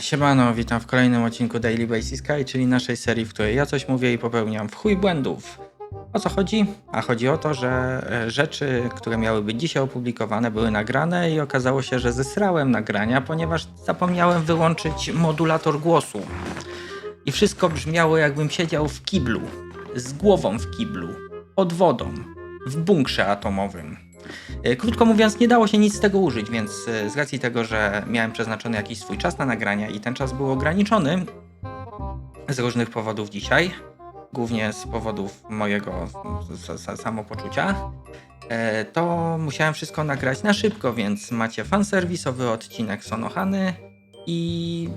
Siemano, witam w kolejnym odcinku Daily Basis Sky, czyli naszej serii, w której ja coś mówię i popełniam w chuj błędów. O co chodzi? A chodzi o to, że e, rzeczy, które miały być dzisiaj opublikowane, były nagrane i okazało się, że zesrałem nagrania, ponieważ zapomniałem wyłączyć modulator głosu. I wszystko brzmiało, jakbym siedział w kiblu, z głową w kiblu, pod wodą, w bunkrze atomowym. E, Krótko mówiąc, nie dało się nic z tego użyć, więc e, z racji tego, że miałem przeznaczony jakiś swój czas na nagrania i ten czas był ograniczony z różnych powodów dzisiaj, głównie z powodów mojego samopoczucia, e, to musiałem wszystko nagrać na szybko, więc macie fanserwisowy odcinek Sonohany i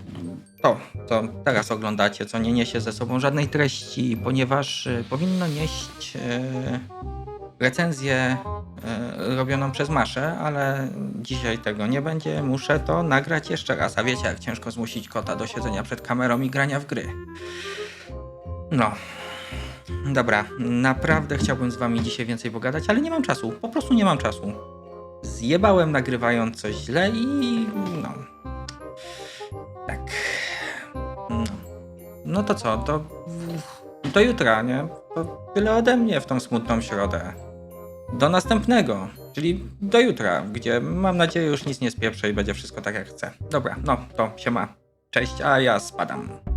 to, to teraz oglądacie, co nie niesie ze sobą żadnej treści, ponieważ powinno nieść recenzję e, robioną przez Maszę, ale dzisiaj tego nie będzie. Muszę to nagrać jeszcze raz. A wiecie, jak ciężko zmusić kota do siedzenia przed kamerą i grania w gry. No. Dobra, naprawdę chciałbym z wami dzisiaj więcej pogadać, ale nie mam czasu. Po prostu nie mam czasu. Zjebałem nagrywając coś źle i no. Tak. No. No to co, to do jutra, nie? To tyle ode mnie w tą smutną środę. Do następnego, czyli do jutra, gdzie mam nadzieję już nic nie spieprzę i będzie wszystko tak jak chcę. Dobra, no to siema. Cześć, a ja spadam.